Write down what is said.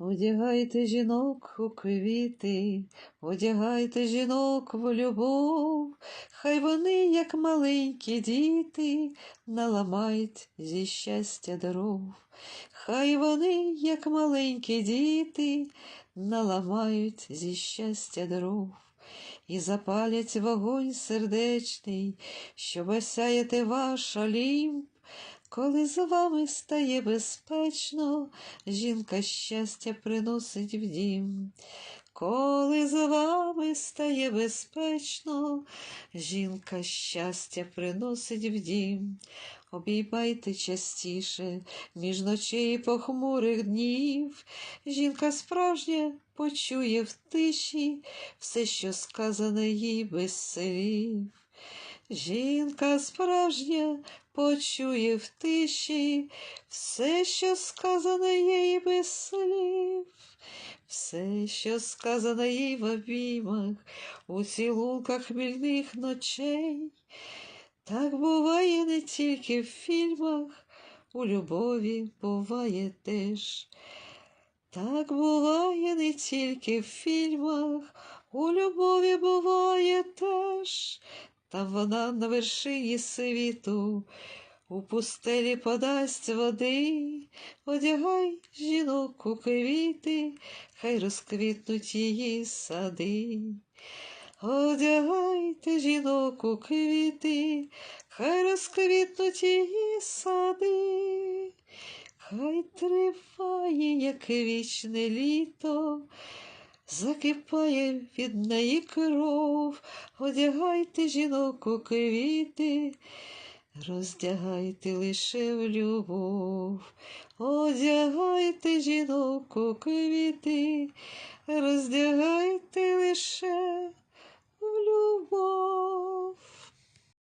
Одягайте жінок у квіти, одягайте жінок в любов, хай вони, як маленькі діти, наламають зі щастя дров. Хай вони, як маленькі діти, наламають зі щастя дров. І запалять вогонь сердечний, щоб осяяти ваш олімп, коли за вами стає безпечно, жінка щастя приносить в дім. Коли за вами стає безпечно, жінка щастя приносить в дім. Обіймайте частіше між ночей похмурих днів. Жінка справжня почує в тиші все, що сказане їй без слів. Жінка справжня почує в тиші все, що сказане їй без слів, все, що сказане їй в обіймах, у цілунках хмільних ночей. Так буває не тільки в фільмах, у любові буває теж. Так буває не тільки в фільмах, у любові буває теж. Там вона на вершині світу, у пустелі подасть води, одягай жінок у квіти, хай розквітнуть її сади. Одягайте жінок у квіти, хай розквітнуть її сади, хай триває, як вічне літо, закипає від неї кров, одягайте жінок у квіти, роздягайте лише в любов, одягайте жінок у квіти, роздягайте лише